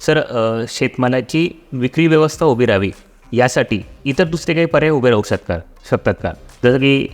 Sir शेतमालाची विक्री व्यवस्था उभी राहावी. यासाठी इतर दुसरे काही पर्याय उभे राहू शकतात शकतात का? जसं की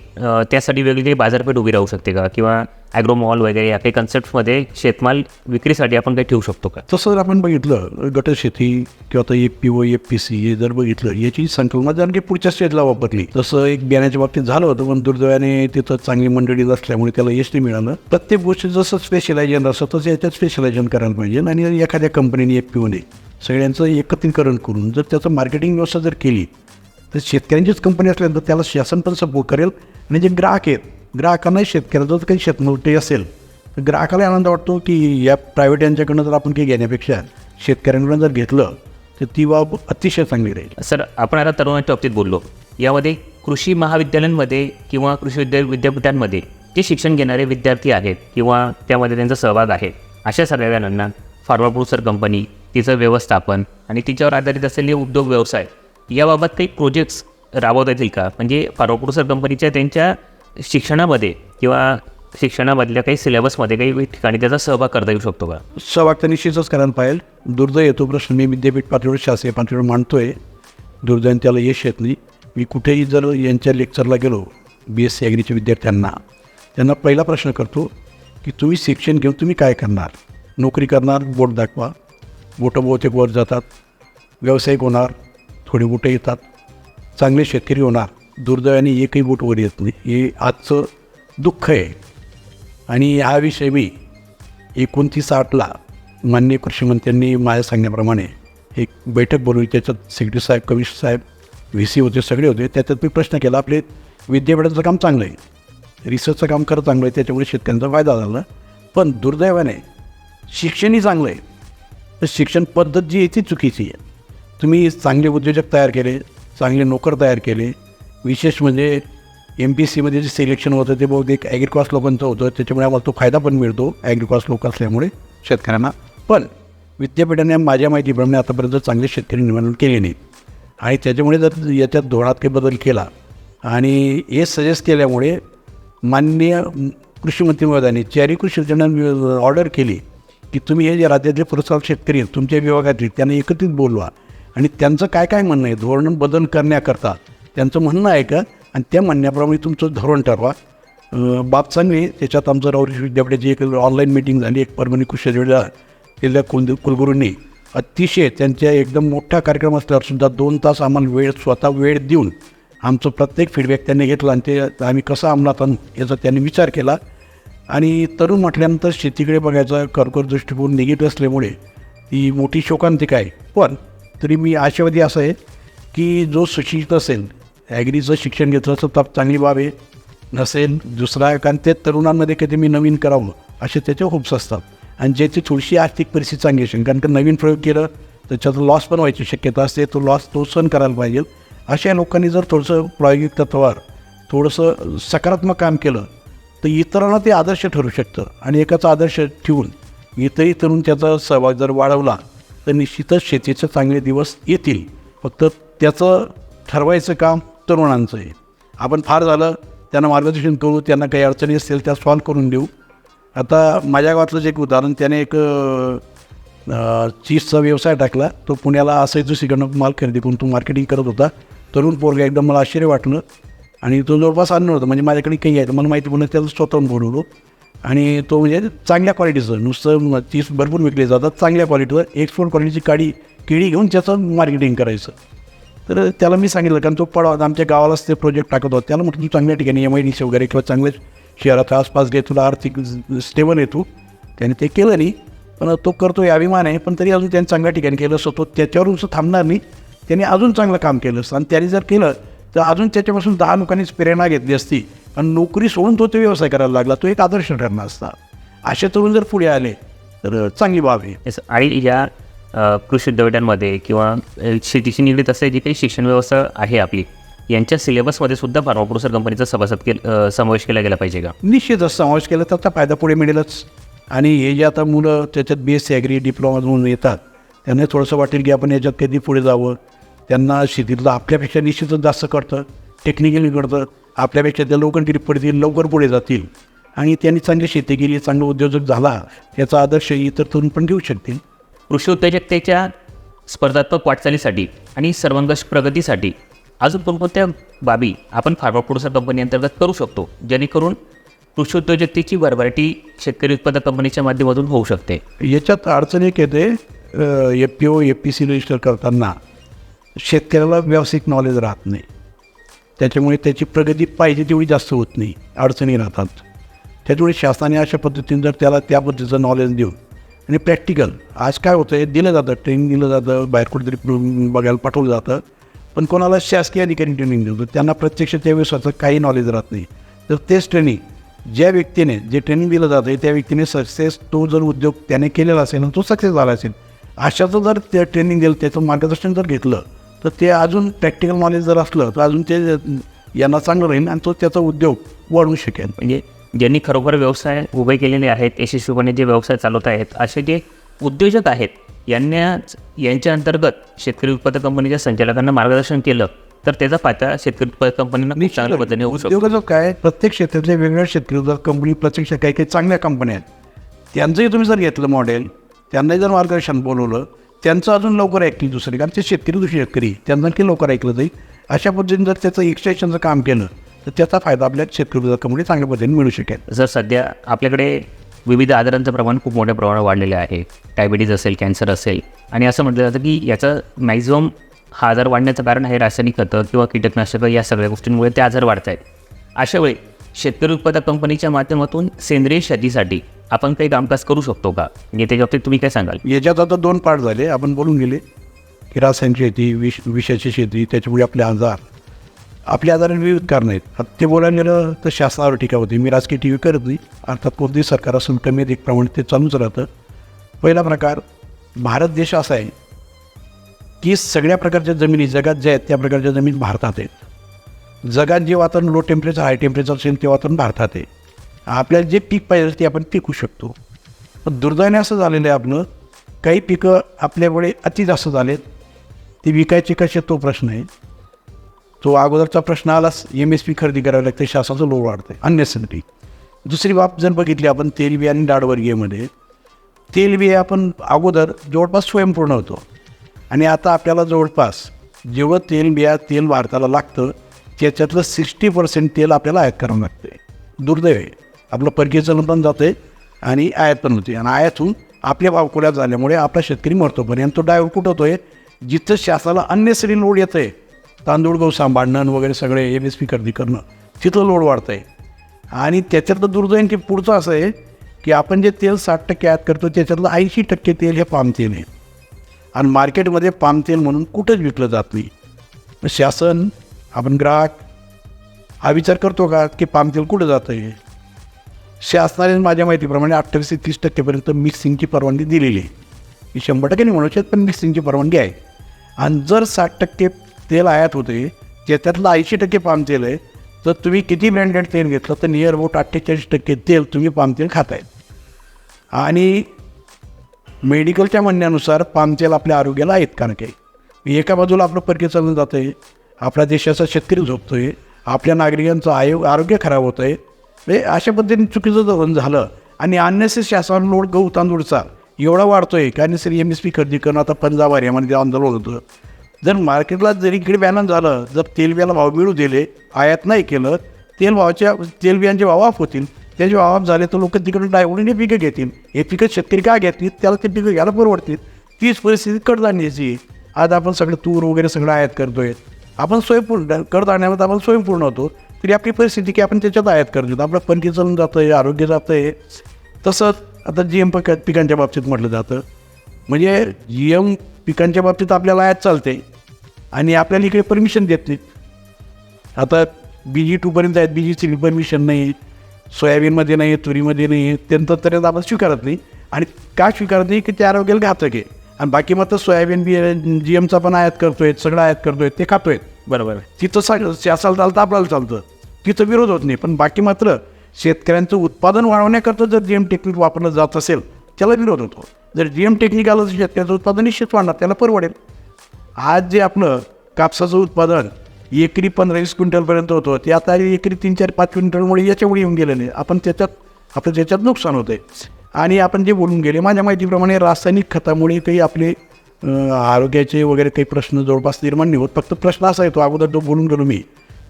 त्यासाठी वेगळी काही बाजारपेठ उभी राहू शकते का? किंवा ॲग्रोमॉल वगैरे या काही कन्सेप्टमध्ये शेतमाल विक्रीसाठी आपण काही ठेवू शकतो का? तसं जर आपण बघितलं गटशेती किंवा आता F P O F P C हे जर बघितलं याची संकल्पना जर आणखी पुढच्या स्टेजला वापरली तसं एक बियाण्याच्या बाबतीत झालं होतं पण दुर्दैवाने तिथं चांगली मंडळी नसल्यामुळे त्याला यश नाही मिळालं. प्रत्येक गोष्टी जसं स्पेशलायझेशन असतं तसं याच्यात स्पेशलायझेशन करायला पाहिजे. आणि एखाद्या कंपनीने एफ पी ओने सगळ्यांचं एकत्रीकरण करून जर त्याचं मार्केटिंग व्यवस्था जर केली तर शेतकऱ्यांचीच कंपनी असल्यानंतर त्याला शासन पण सपोर्ट करेल आणि जे ग्राहक आहेत. ग्राहकांनाही शेतकऱ्याचं जर काही शेतमोठे असेल. तर ग्राहकाला आनंद वाटतो की या प्रायव्हेट यांच्याकडनं जर आपण काही घेण्यापेक्षा शेतकऱ्यांकडून जर घेतलं तर ती बाब अतिशय चांगली राहील. सर आपण आता तरुणाच्या बाबतीत बोललो. यामध्ये कृषी महाविद्यालयांमध्ये किंवा कृषी विद्या विद्यापीठांमध्ये जे शिक्षण घेणारे विद्यार्थी आहेत किंवा त्यामध्ये त्यांचा सहभाग आहे अशा सगळ्यांना फार्मा प्रोड्युसर कंपनी तिचं व्यवस्थापन आणि तिच्यावर आधारित असलेले उद्योग व्यवसाय याबाबत काही प्रोजेक्ट्स राबवता येतील का? म्हणजे फार्मा प्रोड्युसर कंपनीच्या त्यांच्या शिक्षणामध्ये किंवा शिक्षणामधल्या काही सिलेबसमध्ये काही ठिकाणी त्याचा सहभाग करता येऊ शकतो का? सहभाग तर निश्चितच करायला पाहिजे. दुर्दैव येतो प्रश्न मी विद्यापीठ पातळीवर शासकीय पातळीवर मांडतोय. दुर्दैवाने त्याला यश येत नाही. मी कुठेही जर यांच्या लेक्चरला गेलो बी एस सी ॲग्रीच्या विद्यार्थ्यांना त्यांना पहिला प्रश्न करतो की तुम्ही शिक्षण घेऊन तुम्ही काय करणार? नोकरी करणार बोट दाखवा. बोटं बहुतेक वर जातात. व्यावसायिक होणार थोडी बोटं येतात. चांगले शेतकरी होणार. दुर्दैवाने एकही बोट वर येत नाही. हे आजचं दुःख आहे. आणि हा विषय मी एकोणतीस आठला माननीय कृषीमंत्र्यांनी माझ्या सांगण्याप्रमाणे एक बैठक बोलवली. त्याच्यात सेक्रेटरी साहेब कमिशनर साहेब व्ही सी होते सगळे होते. त्याच्यात मी प्रश्न केला आपले विद्यापीठाचं काम चांगलं आहे. रिसर्चचं काम खरं चांगलं आहे. त्याच्यामुळे शेतकऱ्यांचा फायदा झाला. पण दुर्दैवाने शिक्षणही चांगलं आहे. तर शिक्षण पद्धत जी आहे ती चुकीची आहे. तुम्ही चांगले उद्योजक तयार केले. चांगले नोकर तयार केले. विशेष म्हणजे एम पी सीमध्ये जे सिलेक्शन होतं ते बहुतेक ॲग्रिकॉस लोकांचं होतं. त्याच्यामुळे आम्हाला तो फायदा पण मिळतो ॲग्रिकॉस लोक असल्यामुळे शेतकऱ्यांना. पण विद्यापीठाने माझ्या माहितीप्रमाणे आतापर्यंत चांगले शेतकरी निर्माण केले नाही आणि त्याच्यामुळे जर याच्यात धोरणात काही बदल केला आणि हे सजेस्ट केल्यामुळे माननीय कृषीमंत्री महोदयांनी चारी कृषी योजनांना ऑर्डर केली की तुम्ही हे जे राज्यातले पुरस्कार शेतकरी आहेत तुमच्या विभागातील त्यांना एकत्रित बोलवा. आणि त्यांचं काय काय म्हणणं आहे? धोरण बदल करण्याकरता त्यांचं म्हणणं आहे का? आणि त्या म्हणण्याप्रमाणे तुमचं धोरण ठरवा. अं, बाब चांगली त्याच्यात आमचं राऊरी विद्यापीठाची एक ऑनलाईन मिटिंग झाली एक परभणी कृषी केलेल्या कुल कुलगुरूंनी अतिशय त्यांच्या एकदम मोठा कार्यक्रम असल्यावर सुद्धा दोन तास आम्हाला वेळ स्वतः वेळ देऊन आमचं प्रत्येक फीडबॅक त्यांनी घेतला आणि ते आम्ही कसं अंमलात आणू याचा त्यांनी विचार केला. आणि तरुण म्हटल्यानंतर शेतीकडे बघायचा कर्कर दृष्टिकोन निगेटिव्ह असल्यामुळे ती मोठी शोकांतिका आहे. पण तरी मी आशावादी असं आहे की जो सुशिक्षित असेल ॲग्रीचं शिक्षण घेतलं असं तर चांगली बाब आहे. नसेल दुसरा कारण ते तरुणांमध्ये कधी मी नवीन करावं असे त्याचे होप्स असतात. आणि ज्याची थोडीशी आर्थिक परिस्थिती चांगली असेल कारण का नवीन प्रयोग केलं त्याच्यात लॉस पण व्हायची शक्यता असते तो लॉस तो सहन करायला पाहिजे. अशा लोकांनी जर थोडंसं प्रायोगिक तत्वावर थोडंसं सकारात्मक काम केलं तर इतरांना ते आदर्श ठरू शकतं. आणि एकाचा आदर्श ठेवून इतरही तरुण त्याचा सहभाग जर वाढवला तर निश्चितच शेतीचे चांगले दिवस येतील. फक्त त्याचं ठरवायचं काम तरुणांचं आहे. आपण फार झालं त्यांना मार्गदर्शन करू त्यांना काही अडचणी असतील त्या सॉल्व करून देऊ. आता माझ्या गावातलंच एक उदाहरण त्याने एक चीजचा व्यवसाय टाकला. तो पुण्याला असायचं दुसरीकडनं माल खरेदी करून तो मार्केटिंग करत होता. तरुण पोरगा एकदम मला आश्चर्य वाटलं. आणि तो जवळपास आणलं होतं म्हणजे माझ्याकडे काही आहे मला माहिती म्हणून त्याला स्वतःहून बोलवलो. आणि तो म्हणजे चांगल्या क्वालिटीचं नुसतं ती भरपूर विकले जातात चांगल्या क्वालिटीवर एक्सपोर्ट क्वालिटीची काडी केळी घेऊन त्याचं मार्केटिंग करायचं. तर त्याला मी सांगितलं कारण तो पडा आमच्या गावालाच ते प्रोजेक्ट टाकत होता. त्याला म्हटलं तू चांगल्या ठिकाणी एम आय डी सी वगैरे किंवा चांगल्या शहरात आसपास घे तुला आर्थिक स्टेबल आहे तू. त्याने ते केलं नाही. पण तो करतो हे अभिमान आहे पण तरी अजून त्याने चांगल्या ठिकाणी केलं असं तो त्याच्यावरून असं थांबणार नाही. त्याने अजून चांगलं काम केलं असतं. आणि त्याने जर केलं तर अजून त्याच्यापासून दहा लोकांनीच प्रेरणा घेतली असती. आणि नोकरी सोडून तो ते व्यवसाय करायला लागला. तो एक आदर्श ठरणार असता. असे तरुण जर पुढे आले तर चांगली बाब आहे. आणि या कृषी विद्यापीठांमध्ये किंवा शेतीशी निगडीत असं जी काही शिक्षण व्यवस्था आहे आपली यांच्या सिलेबसमध्ये सुद्धा फार्मा प्रोड्युसर कंपनीचा सभासद केल अ, समावेश केला गेला पाहिजे का? निश्चितच समावेश केला त्याचा फायदा पुढे मिळेलच. आणि हे जे आता मुलं त्याच्यात B S C agri diploma म्हणून येतात त्यांना थोडंसं वाटेल की आपण याच्यात कधी पुढे जावं. त्यांना शेतीतलं आपल्यापेक्षा निश्चितच जास्त कळतं टेक्निकली कळतं. आपल्यापेक्षा त्या लवकर गिरी पडतील लवकर पुढे जातील. आणि त्यांनी चांगली शेती केली चांगला उद्योजक झाला याचा आदर्श इतर तरुण पण घेऊ शकतील. कृषी उद्योजकतेच्या स्पर्धात्मक वाटचालीसाठी आणि सर्वंकष प्रगतीसाठी अजून कोणकोणत्या बाबी आपण फार्मा प्रोड्युसर कंपनी अंतर्गत करू शकतो जेणेकरून कृषी उद्योजकतेची भरभराटी शेतकरी उत्पादक कंपनीच्या माध्यमातून होऊ शकते? याच्यात अडचण एक येते F P O F P C register करताना शेतकऱ्याला व्यावसायिक नॉलेज राहत नाही. त्याच्यामुळे त्याची प्रगती पाहिजे तेवढी जास्त होत नाही. अडचणी राहतात. त्याच्यामुळे शासनाने अशा पद्धतीने जर त्याला त्या पद्धतीचं नॉलेज देऊन आणि प्रॅक्टिकल आज काय होतं आहे दिलं जातं ट्रेनिंग दिलं जातं बाहेर कुठेतरी बघायला पाठवलं जातं पण कोणाला शासकीय अधिकारी ट्रेनिंग देतो त्यांना प्रत्यक्ष त्यावेळेस स्वतः काही नॉलेज राहत नाही. तर तेच ट्रेनिंग ज्या व्यक्तीने जे ट्रेनिंग दिलं जातं त्या व्यक्तीने सक्सेस तो जर उद्योग त्याने केलेला असेल तो सक्सेस झाला असेल अशाचं जर ते ट्रेनिंग दिलं त्याचं मार्गदर्शन जर घेतलं तर ते अजून प्रॅक्टिकल नॉलेज जर असलं तर अजून ते यांना चांगलं राहील आणि तो त्याचा उद्योग वाढवू शकेल म्हणजे ज्यांनी खरोखर व्यवसाय उभे केलेले आहेत यशस्वीपणे जे व्यवसाय चालवत आहेत असे जे उद्योजक आहेत यांना यांच्या अंतर्गत शेतकरी उत्पादक कंपनीच्या संचालकांना मार्गदर्शन केलं तर त्याचा फायदा शेतकरी उत्पादक कंपनींना चांगल्या पद्धतीने उद्योगाचं काय प्रत्येक क्षेत्रातल्या वेगवेगळ्या शेतकरी उत्पादक कंपनी प्रत्यक्ष काही काही चांगल्या कंपन्या आहेत. त्यांचंही तुम्ही जर घेतलं मॉडेल त्यांनाही जर मार्गदर्शन बोलवलं त्यांचं अजून लवकर ऐकतील दुसरे कारण ते शेतकरी दुसरे शेतकरी त्यांना की लवकर ऐकलं जाईल. अशा पद्धतीने जर त्याचं एक्सटेन्शनचं काम केलं तर त्याचा फायदा आपल्या शेतकरी उत्पादक कंपनी चांगल्या पद्धतीने मिळू शकेल. जर सध्या आपल्याकडे विविध आजारांचं प्रमाण खूप मोठ्या प्रमाणात वाढलेलं आहे डायबिटीज असेल कॅन्सर असेल आणि असं म्हटलं जातं की याचं मॅक्झिमम हा आजार वाढण्याचं कारण आहे रासायनिक खतं किंवा कीटकनाशकं या सगळ्या गोष्टींमुळे ते आजार वाढत आहेत अशा वेळी शेतकरी उत्पादक कंपनीच्या माध्यमातून सेंद्रिय शेतीसाठी आपण काही कामकाज करू शकतो का? म्हणजे त्याच्या बाबतीत तुम्ही काय सांगाल? याच्यात आता दोन पार्ट झाले. आपण बोलून गेले. की रासायनिक शेती विष विषाची शेती त्याच्यामुळे आपले आजार. आपल्या आजाराने विविध कारणं आहेत. आता ते बोलायला गेलं तर शासनावर टीका होती. मी राजकीय टी व्ही करत नाही अर्थात कोणतेही सरकार असून कमी अधिक प्रमाणात ते चालूच राहतं. पहिला प्रकार भारत देश असा आहे की सगळ्या प्रकारच्या जमिनी जगात ज्या आहेत त्या प्रकारच्या जमीन भारतात आहेत. जगात जे वातावरण लो टेम्परेचर हाय टेम्परेचर असेल ते वातावरण भारतात आहे. आपल्याला जे पीक पाहिजे ते आपण पिकू शकतो. पण दुर्दैवाने असं झालेलं आहे आपलं काही पिकं आपल्याकडे अति जास्त झालेत ते विकायचे कसे तो प्रश्न आहे. तो अगोदरचा प्रश्न आलाच एम एस पी खरेदी करावी लागते शासनाचं लोड वाढतं आहे दुसरी बाब जर बघितली आपण तेलबिया आणि डाळवर्गीयमध्ये तेलबिया आपण अगोदर जवळपास स्वयंपूर्ण होतो. आणि आता आपल्याला जवळपास जेवढं तेलबिया तेल भारताला लागतं त्याच्यातलं सिक्स्टी पर्सेंट तेल आपल्याला आयात करावं लागतं दुर्दैव आहे. आपलं परकीय चलन पण जातं आहे आणि आयात पण होते आणि आयातून आपल्या वावकुल्यात झाल्यामुळे आपला शेतकरी मरतो. पण आणि तो डायव्हर कुठं होतो आहे जिथं शासनाला अन्यसरी लोड येतं आहे तांदूळ गहू सांभाळणं वगैरे सगळे एम एस पी खरेदी करणं तिथं लोड वाढतं आहे आणि त्याच्यातलं दुर्दैव की पुढचं असं आहे की आपण जे तेल साठ टक्के आयात करतो त्याच्यातलं ऐंशी टक्के तेल हे पाम तेल आहे. आणि मार्केटमध्ये पाम तेल म्हणून कुठंच विकलं जात नाही. शासन आपण ग्राहक हा विचार करतो का की पाम तेल कुठं जातं आहे शासनाने माझ्या माहितीप्रमाणे अठ्ठावीस ते तीस टक्केपर्यंत मिक्सिंगची परवानगी दिलेली आहे. ही शंभर टक्के नाही म्हणू शकत पण मिक्सिंगची परवानगी आहे. आणि जर साठ टक्के तेल आयात होते ज्याच्यातलं ऐंशी टक्के पाम तेल आहे तर तुम्ही किती ब्रँडेड तेल घेतलं तर नियर अबाउट अठ्ठेचाळीस टक्के तेल तुम्ही पाम तेल खातायत आणि मेडिकलच्या म्हणण्यानुसार पाम तेल आपल्या आरोग्याला आहेत कारण काही एका बाजूला आपलं परकी चालून जातं आहे आपल्या देशाचा शेतकरी झोपतो आहे आपल्या नागरिकांचं आयो आरोग्य खराब होतं आहे म्हणजे अशा पद्धतीने चुकीचं झालं आणि अन्यसे शासन लोड गहू तांदूळचा एवढा वाढतो आहे कारण सर एम एस पी खरेदी करणं आता पंजाब हरियाणामध्ये ते आंदोलन होतं जर मार्केटला जरी इकडे बॅलन्स झालं जर तेलबियाला भाव मिळू दिले आयात नाही केलं तेल भावाच्या तेलबियांचे भाव ऑफ होतील त्याचे भाव ऑफ झाले तर लोक तिकडून डायवडीने पिकं घेतील. हे पिकं शेतकरी काय घेतील त्याला ते पिकं घ्यायला परवडतील. तीच परिस्थिती कडधान्याची आज आपण सगळं तूर वगैरे सगळं आयात करतोय. आपण स्वयंपूर्ण कडधान्यामध्ये आपण स्वयंपूर्ण होतो. तरी आपली परिस्थिती की आपण त्याच्यात आयात करतो आपलं पणकी चालून जातं आहे आरोग्य जातं आहे तसंच आता जी एम पिक पिकांच्या बाबतीत म्हटलं जातं. म्हणजे जी एम पिकांच्या बाबतीत आपल्याला आयात चालते. आणि आपल्याला इकडे परमिशन देत नाहीत. आता बी जी टूपर्यंत आहेत. बी जी थ्री परमिशन नाही. सोयाबीनमध्ये नाही तुरीमध्ये नाही. त्यांचं तर आपण स्वीकारत नाही. आणि का स्वीकारत नाही? की ते आरोग्याला घातक आहे. आणि बाकी मात्र सोयाबीन बी जी एमचा पण आयात करतोय सगळं आयात करतोय ते खातोय. बरोबर तिथं सा शासाला चालतं आपल्याला चालतं. तिथं विरोध होत नाही. पण बाकी मात्र शेतकऱ्यांचं उत्पादन वाढवण्याकरता जर जी एम टेक्निक वापरलं जात असेल त्याला विरोध होतो. जर जी एम टेक्निक आलं तर शेतकऱ्याचं उत्पादन निश्चित वाढणार त्याला परवडेल आज जे आपलं कापसाचं उत्पादन एकरी पंधरा वीस क्विंटलपर्यंत होतं ते आता एकरी तीन चार पाच क्विंटलमुळे याच्यामुळे येऊन गेलेले आपण त्याच्यात आपलं त्याच्यात नुकसान होतं आहे आणि आपण जे बोलून गेले माझ्या माहितीप्रमाणे रासायनिक खतामुळे काही आपले आरोग्याचे वगैरे काही प्रश्न जवळपास निर्माण नाही होत. फक्त प्रश्न असा येतो अगोदर तो बोलून गेलो मी.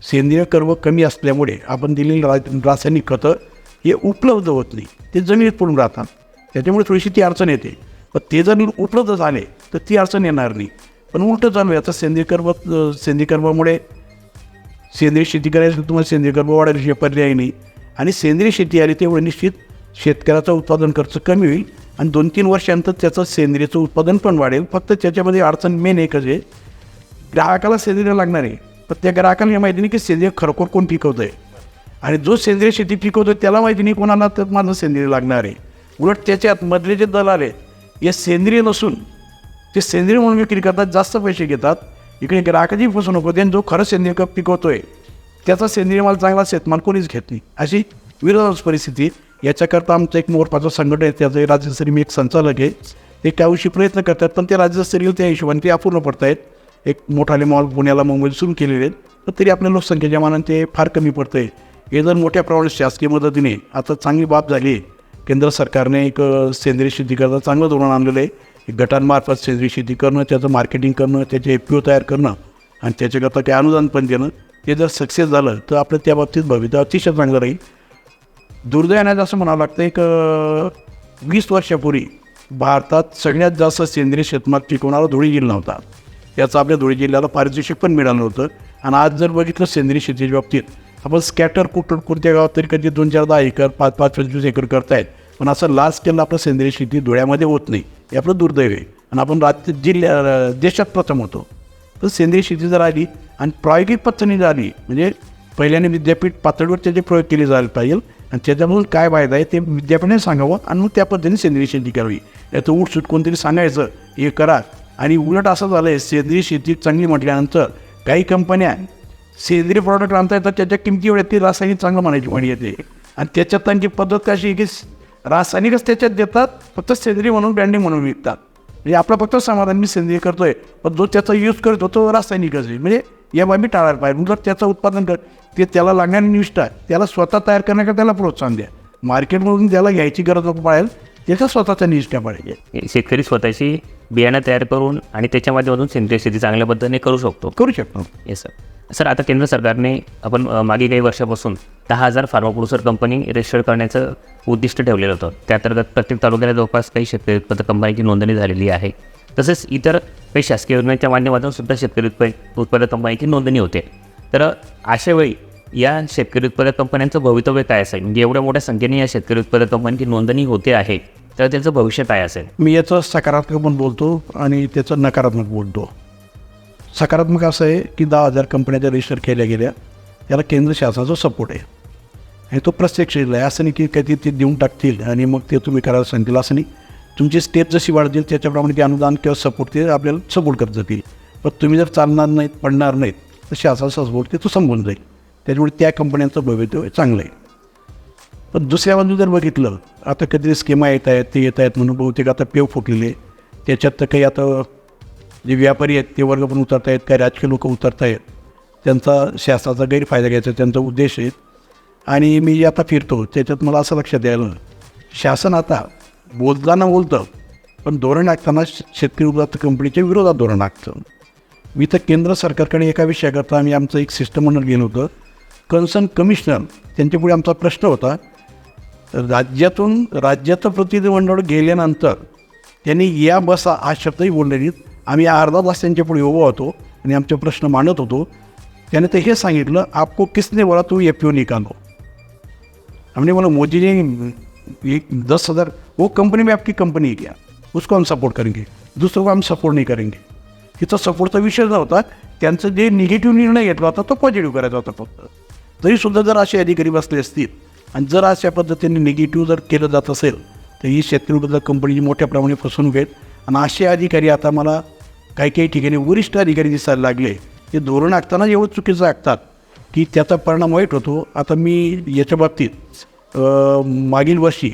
सेंद्रिय कर्व कमी असल्यामुळे आपण दिलेली रा रासायनिक खतं हे उपलब्ध होत नाही. ते जमिनीत पडून राहतात. त्याच्यामुळे थोडीशी ती अडचण येते. पण ते जर उपलब्ध झाले तर ती अडचण येणार नाही. पण उलटं चालू आहे आता सेंद्रिय कर्व सेंद्रिय कर्मामुळे सेंद्रिय शेती करायचं तुम्हाला सेंद्रिय कर्म वाढायला पर्याय नाही. आणि सेंद्रिय शेती आली तेवढं निश्चित शेतकऱ्याचा उत्पादन खर्च कमी होईल आणि दोन तीन वर्षांतर त्याचं सेंद्रियचं उत्पादन पण वाढेल. फक्त त्याच्यामध्ये अडचण मेन एकच आहे. ग्राहकाला सेंद्रिय लागणार आहे. पण त्या ग्राहकाला हे माहिती नाही की सेंद्रिय खरोखर कोण पिकवतं आहे आणि जो सेंद्रिय शेती पिकवतो त्याला माहिती नाही कोणाला तर माझं सेंद्रिय लागणार आहे. उलट त्याच्यात मधले जे दलाल आहेत हे सेंद्रिय नसून ते सेंद्रिय म्हणून विक्री करतात जास्त पैसे घेतात. इकडे ग्राहकाची फसवणूक होते आणि जो खरं सेंद्रिय कप आहे त्याचा सेंद्रिय माल चांगला शेतमाल कोणीच घेत नाही. अशी विरोधाच परिस्थिती याच्याकरता आमचं एक मोरपाचं संघटन आहे त्याचं राज्यस्तरीय मी एक संचालक आहे. ते त्याविषयी प्रयत्न करतात पण ते राज्यस्तरीय त्या हिशोबाने ते अपूर्ण पडत आहेत एक मोठाले मॉल पुण्याला मुंबईत सुरू केलेले आहेत. तर तरी आपल्या लोकसंख्येच्या मानाने ते फार कमी पडतं आहे हे जर मोठ्या प्रमाणात शासकीय मदतीने आता चांगली बाब झाली आहे. केंद्र सरकारने एक सेंद्रिय शेतीकरता चांगलं धोरण आणलेलं आहे. एक गटांमार्फत सेंद्रिय शेती करणं त्याचं मार्केटिंग करणं त्याचे एफ पी ओ तयार करणं आणि त्याच्याकरता ते अनुदान पण देणं ते जर सक्सेस झालं तर आपलं त्या बाबतीत भवितव्य अतिशय चांगलं राहील. दुर्दैवाने असं म्हणावं लागतं एक वीस वर्षापूर्वी भारतात सगळ्यात जास्त सेंद्रिय शेतमाल पिकवणारा धुळे जिल्हा होता. याचं आपल्या धुळे जिल्ह्याला पारितोषिक पण मिळालं होतं आणि आज जर बघितलं सेंद्रिय शेतीच्या बाबतीत आपण स्कॅटर कुठं कोणत्या गावात तरी कधी दोन चार दहा एकर पाच पाच पंचवीस एकर करतायत. पण असं लास्ट केलं आपलं सेंद्रिय शेती धुळ्यामध्ये होत नाही. हे आपलं दुर्दैव आहे. आणि आपण राज्य जिल्ह्या देशात प्रथम होतो. तर सेंद्रिय शेती जर आली आणि प्रायोगिक पद्धतीने जर आली म्हणजे पहिल्याने विद्यापीठ पातळीवर त्याचे प्रयोग केले जायला पाहिजे. आणि त्याच्यामधून काय फायदा आहे ते विद्यापीठाने सांगावं आणि मग त्या पद्धतीने सेंद्रिय शेती करावी. याचं उठसूट कोणतरी सांगायचं हे करा. आणि उलट असं झालं आहे सेंद्रिय शेती चांगली म्हटल्यानंतर काही कंपन्या सेंद्रिय प्रॉडक्ट आणता येतात त्याच्या किमती एवढ्या ती रासायनिक चांगलं म्हणायची म्हणी येते. आणि त्याच्यात त्यांची पद्धत कशी आहे की रासायनिकच त्याच्यात देतात फक्त सेंद्रिय म्हणून ब्रँडिंग म्हणून विकतात. म्हणजे आपलं फक्त समाधान मी सेंद्रिय करतोय पण जो त्याचा यूज करतो तो रासायनिकच आहे. म्हणजे या बाबी टाळायला पाहिजे. जर त्याचं उत्पादन कर ते त्याला लागणारी निष्ठा त्याला स्वतः तयार करण्याकरता त्याला प्रोत्साहन द्या. मार्केटमधून त्याला घ्यायची गरज पाळेल त्याचा स्वतःचा निष्ठा पाहिजे शेतकरी स्वतःची बियाणं तयार करून आणि त्याच्या माध्यमातून सेंद्रिय शेती चांगल्या पद्धतीने करू शकतो. करू शकतो. येस सर सर आता केंद्र सरकारने आपण मागे काही वर्षापासून दहा हजार फार्मा प्रोड्युसर कंपनी रजिस्टर करण्याचं उद्दिष्ट ठेवलेलं होतं. त्या अंतर्गत प्रत्येक तालुक्याला जवळपास काही शेतकरी उत्पादक कंपनीची नोंदणी झालेली आहे. तसेच इतर काही शासकीय योजनेच्या माध्यमातून सुद्धा शेतकरी उत्प उत्पादक कंपनीची नोंदणी होते. तर अशा वेळी या शेतकरी उत्पादक कंपन्यांचं भवितव्य काय असेल? म्हणजे एवढ्या मोठ्या संख्येने या शेतकरी उत्पादक कंपन्यांची नोंदणी होते आहे तर त्याचं भविष्य काय असेल? मी याचं सकारात्मक पण बोलतो आणि त्याचं नकारात्मक बोलतो. सकारात्मक असं आहे की दहा हजार कंपन्या ज्या रजिस्टर केल्या गेल्या. याला केंद्र शासनाचा सपोर्ट आहे. आणि तो प्रत्यक्ष आहे. असं नाही की कधी ते देऊन टाकतील आणि मग ते तुम्ही करायला सांगतील. असं नाही. तुमची स्टेप जशी वाढतील त्याच्याप्रमाणे ते अनुदान किंवा सपोर्ट ते आपल्याला सपोर्ट करत जातील. पण तुम्ही जर चालणार नाहीत पडणार नाहीत तर शासनाचा सपोर्ट ते तो संपून जाईल. त्याच्यामुळे त्या कंपन्यांचं भवितव्य चांगलं आहे. पण दुसऱ्या बाजू जर बघितलं आता कधी स्कीमा येत आहेत ते येत आहेत म्हणून बहुतेक आता पेव फुटलेले त्याच्यात तर काही आता जे व्यापारी आहेत ते वर्ग पण उतरत आहेत काही राजकीय लोक उतरत आहेत. त्यांचा शासनाचा गैरफायदा घ्यायचा त्यांचा उद्देश आहे. आणि मी जे आता फिरतो त्याच्यात मला असं लक्षात द्यायला शासन आता बोलताना बोलतं पण धोरण आखताना शेतकरी उपजात कंपनीच्या विरोधात धोरण आखतं मी तर केंद्र सरकारकडे एका विषयाकरता आम्ही आमचं एक सिस्टम म्हणून गेलो होतं. कन्सर्न कमिशनर त्यांच्यापुढे आमचा प्रश्न होता राज्यातून राज्याचं प्रतिनिधिमंडळ गेल्यानंतर त्यांनी या बस हा शब्दही बोलले नाहीत. आम्ही अर्धा तास त्यांच्यापुढे उभं होतो आणि आमचे प्रश्न मांडत होतो. त्याने तर हे सांगितलं आपको किसने बोला तू एफ पी ओ निकालो. हमने बोला मोदी जी एक दस हज़ार वो कंपनी में आपकी कंपनी है क्या? उसको हम सपोर्ट करेंगे दुसरं को हम सपोर्ट नाही करेंगे. तिचा सपोर्टचा विषय नव्हता त्यांचं जे निगेटिव्ह निर्णय घेतला होता तो पॉझिटिव्ह करायचा होता फक्त. तरीसुद्धा जर असे अधिकारी बसले असतील आणि जर अशा पद्धतीने निगेटिव्ह जर केलं जात असेल तर ही शेतकरी कंपनीची मोठ्या प्रमाणे फसवणूक आहेत आणि असे अधिकारी आता मला काही काही ठिकाणी वरिष्ठ अधिकारी दिसायला लागले. ते धोरण आखताना एवढं चुकीचं आखतात की त्याचा परिणाम वाईट होतो. आता मी याच्या बाबतीत मागील वर्षी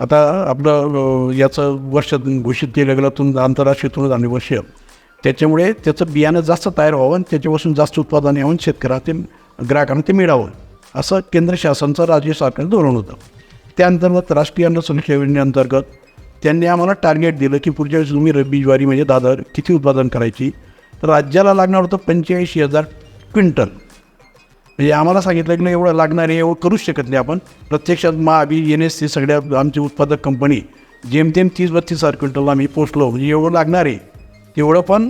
आता आपलं याचं वर्ष घोषित केलं गेलं तुम आंतरराष्ट्रीय वर्ष. त्याच्यामुळे त्याचं बियाणं जास्त तयार व्हावं आणि त्याच्यापासून जास्त उत्पादन यावं आणि ते ग्राहकांना ते मिळावं असं केंद्र शासनाचं राज्य सरकारचं धोरण होतं. त्या अंतर्गत राष्ट्रीय अन्न सुरक्षा योजनेअंतर्गत त्यांनी आम्हाला टार्गेट दिलं की पुढच्या वेळेस तुम्ही रब्बी ज्वारी म्हणजे दादर किती उत्पादन करायची? तर राज्याला लागणार होतं पंच्याऐंशी हजार क्विंटल. म्हणजे आम्हाला सांगितलं की नाही एवढं लागणार आहे एवढं करूच शकत नाही आपण. प्रत्यक्षात महाबी एन एस सी सगळ्या आमची उत्पादक कंपनी जेमतेम तीस बत्तीस हजार क्विंटल आम्ही पोचलो म्हणजे एवढं लागणार आहे. तेवढं पण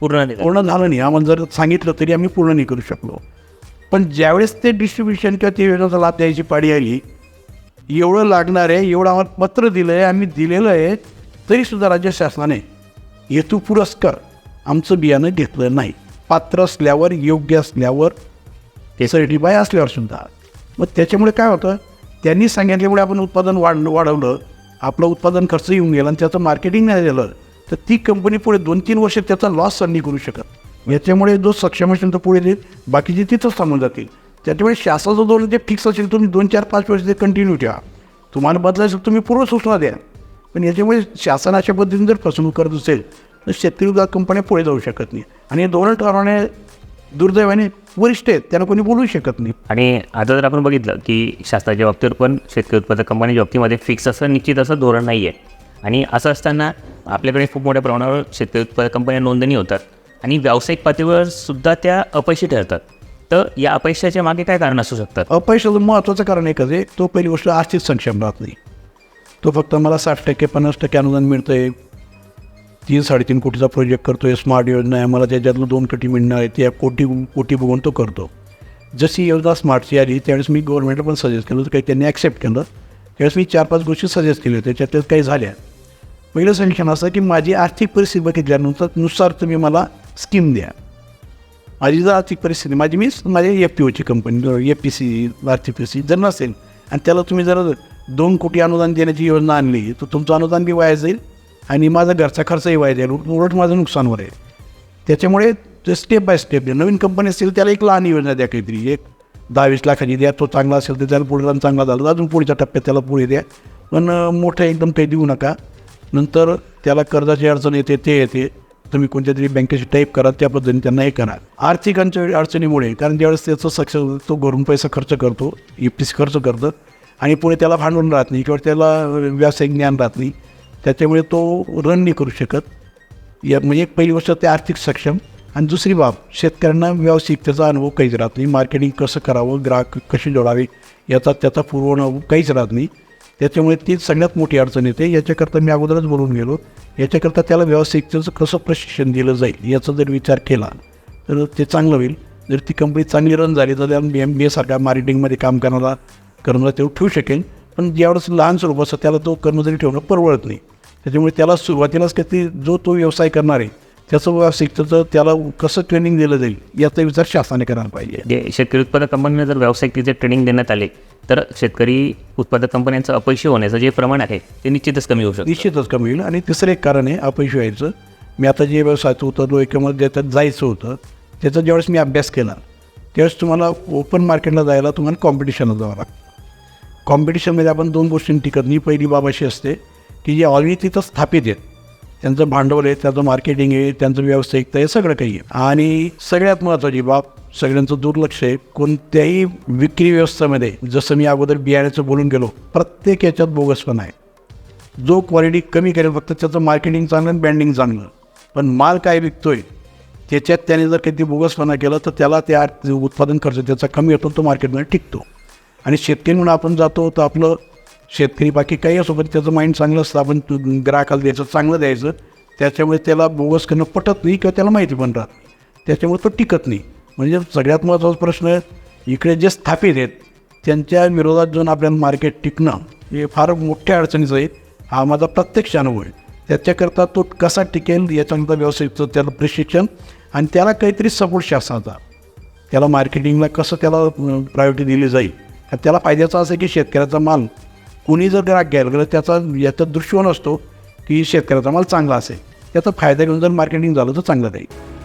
पूर्ण. पूर्ण झालं नाही. आम्हाला जर सांगितलं तरी आम्ही पूर्ण नाही करू शकलो. पण ज्यावेळेस ते डिस्ट्रीब्युशन किंवा ते योजनेचा लाभ द्यायची पाडी आली एवढं लागणार आहे एवढं आम्हाला पत्र दिलं आहे आम्ही दिलेलं आहे तरीसुद्धा राज्य शासनाने हेतू पुरस्कार आमचं बियाणं घेतलं नाही. पात्र असल्यावर योग्य असल्यावर ते- सर्टिफाय असल्यावर सुद्धा. मग त्याच्यामुळे काय होतं? त्यांनी सांगितल्यामुळे आपण उत्पादन वाढ वाढवलं आपलं उत्पादन खर्च येऊन गेला आणि त्याचं मार्केटिंग नाही झालं तर ती कंपनी पुढे दोन तीन वर्ष त्याचा लॉस नाही करू शकत. याच्यामुळे जो सक्षम असेल तर पुढे देईल बाकीचे तिथंच थांबून जातील. त्याच्यामुळे शासनाचं धोरण जे फिक्स असेल तुम्ही दोन चार पाच वर्ष ते कंटिन्यू ठेवा. तुम्हाला बदलायचं तुम्ही पूर्व सूचना द्या. पण याच्यामुळे शासन अशा पद्धतीने जर फसवणूक करत असेल तर शेतकरी विभाग कंपन्या पुढे जाऊ शकत नाही. आणि हे धोरण ठरवणे दुर्दैवाने वरिष्ठ आहेत त्यांना कोणी बोलू शकत नाही. आणि आता जर आपण बघितलं की शासनाच्या बाबतीवर पण शेतकरी उत्पादक कंपनीच्या बाबतीमध्ये फिक्स असं निश्चित असं धोरण नाही आहे आणि असं असताना आपल्याकडे खूप मोठ्या प्रमाणावर शेतकरी उत्पादक कंपन्या नोंदणी होतात. आणि व्यावसायिक पातळीवर सुद्धा त्या अपयशी ठरतात. तर या अपयशाच्या मागे काय कारण असू शकतात? अपयशाचं महत्त्वाचं कारण एकच आहे तो पहिली गोष्ट आर्थिक सक्षम राहत नाही तो फक्त मला साठ टक्के पन्नास टक्के अनुदान मिळतं आहे तीन साडेतीन कोटीचा प्रोजेक्ट करतो आहे स्मार्ट योजना आहे मला त्याच्यातलं दोन कोटी मिळणार आहे त्या कोटी कोटी बघून तो करतो. जशी योजना स्मार्टची आली त्यावेळेस मी गव्हर्नमेंटला पण सजेस्ट केलं होतं काही त्यांनी ॲक्सेप्ट केलं. त्यावेळेस मी चार पाच गोष्टी सजेस्ट केल्या त्याच्यात काही झाल्या. पहिलं संशय असं की माझी आर्थिक परिस्थिती बघितल्यानंतरनुसार तुम्ही मला स्कीम द्या माझी जर आर्थिक परिस्थिती माझी मीच माझी एफ पी ओची कंपनी एफ पी सी आर्थिक परिस्थिती जर नसेल आणि त्याला तुम्ही जर दोन कोटी अनुदान देण्याची योजना आणली तर तुमचं अनुदान बी वाया जाईल आणि माझा घरचा खर्चही वाया जाईल उलट माझं नुकसानवर आहे त्याच्यामुळे ते स्टेप बाय स्टेप द्या नवीन कंपनी असेल त्याला एक लहान योजना द्या काहीतरी एक दहा वीस लाखाची द्या तो चांगला असेल तर त्याला पुढे जाऊन चांगला झाला अजून पुढच्या टप्प्यात त्याला पुढे द्या पण मोठं एकदम काही देऊ नका नंतर त्याला कर्जाची अडचण येते ते येते तुम्ही कोणत्या तरी बँकेशी टाईप करा त्या पद्धतीने त्यांना हे करा. आर्थिक अडचणीमुळे कारण ज्यावेळेस त्याचं सक्षम तो घरून पैसा खर्च करतो इफ्टीस खर्च करतं आणि पुढे त्याला भांडवल राहत नाही किंवा त्याला व्यावसायिक ज्ञान राहत नाही त्याच्यामुळे तो रन नाही करू शकत. या म्हणजे एक पहिली गोष्ट ते आर्थिक सक्षम. आणि दुसरी बाब शेतकऱ्यांना व्यावसायिकतेचा अनुभव काहीच राहत नाही. मार्केटिंग कसं करावं ग्राहक कसे जोडावे याचा त्याचा पुरवण काहीच राहत नाही. त्याच्यामुळे ती सगळ्यात मोठी अडचण येते. याच्याकरता मी अगोदरच बोलून गेलो. याच्याकरता त्याला व्यावसायिकतेचं कसं प्रशिक्षण दिलं जाईल याचा जर विचार केला तर ते चांगलं होईल. जर ती कंपनी चांगली रन झाली तर त्या बी एम बी एसारख्या मार्केटिंगमध्ये काम करणारा कर्मचारी तेवढं ठेवू शकेल. पण ज्यावेळेस लहान स्वरूप असतं त्याला तो कर्मचारी ठेवणं परवडत नाही. त्याच्यामुळे त्याला सुरुवातीलाच का जो तो व्यवसाय करणार आहे त्याचं व्यावसायिकतेचं त्याला कसं ट्रेनिंग दिलं जाईल याचा विचार शासनाने करायला पाहिजे. जे शेतकरी उत्पादक कंपनीला जर व्यावसायिकतेचे ट्रेनिंग देण्यात आले तर शेतकरी उत्पादक कंपन्यांचं अपयशी होण्याचं जे प्रमाण आहे ते निश्चितच कमी होऊ शकतं. निश्चितच कमी होईल. आणि तिसरं एक कारण आहे अपयश व्हायचं. मी आता जे व्यवसायाचं होतं जो एकामध्ये त्याच्यात जायचं होतं त्याचा ज्यावेळेस मी अभ्यास केला त्यावेळेस तुम्हाला ओपन मार्केटला जायला तुम्हाला कॉम्पिटिशनला जावं लागतं. कॉम्पिटिशनमध्ये आपण दोन गोष्टींनी टिकत नाही. पहिली बाब अशी असते की जे ऑलरेडी तिथं स्थापित आहेत त्यांचं भांडवल आहे त्यांचं मार्केटिंग आहे त्यांचं व्यावसायिकता आहे सगळं काही आहे. आणि सगळ्यात महत्त्वाची बाब सगळ्यांचं दुर्लक्ष आहे कोणत्याही विक्री व्यवस्थेमध्ये जसं मी अगोदर बियाण्याचं बोलून गेलो प्रत्येक याच्यात बोगसपणा आहे. जो क्वालिटी कमी करेल फक्त त्याचं मार्केटिंग चांगलं आणि ब्रँडिंग चांगलं. पण माल काय विकतोय त्याच्यात त्याने जर काही बोगसपणा केला तर त्याला त्या उत्पादन खर्च त्याचा कमी होतो तो मार्केटमध्ये टिकतो. आणि शेतकरी म्हणून आपण जातो तर आपलं शेतकरी बाकी काही असो पण त्याचं माइंड चांगलं असतं. आपण ग्राहकाला द्यायचं चांगलं द्यायचं त्याच्यामुळे त्याला बोगस करणं पटत नाही किंवा त्याला माहिती पण राहत त्याच्यामुळे तो टिकत नाही. म्हणजे सगळ्यात महत्त्वाचा प्रश्न इकडे जे स्थापित आहेत त्यांच्या विरोधात जाऊन आपल्याला मार्केट टिकणं हे फार मोठ्या अडचणीचं आहे. हा माझा प्रत्यक्ष अनुभव आहे. त्याच्याकरता तो कसा टिकेल याच्यानंतर व्यवसायिकचं त्याला प्रशिक्षण आणि त्याला काहीतरी सपोर्ट शासनाचा. त्याला मार्केटिंगला कसं त्याला प्रायोरिटी दिली जाईल. आणि त्याला फायद्याचं असं आहे की शेतकऱ्याचा माल कुणी जर ग्राहक घ्यायला गेलं त्याचा याचा दृष्टिकोन असतो की शेतकऱ्याचा माल चांगला असेल. त्याचा फायदा घेऊन जर मार्केटिंग झालं तर चांगलं राहील.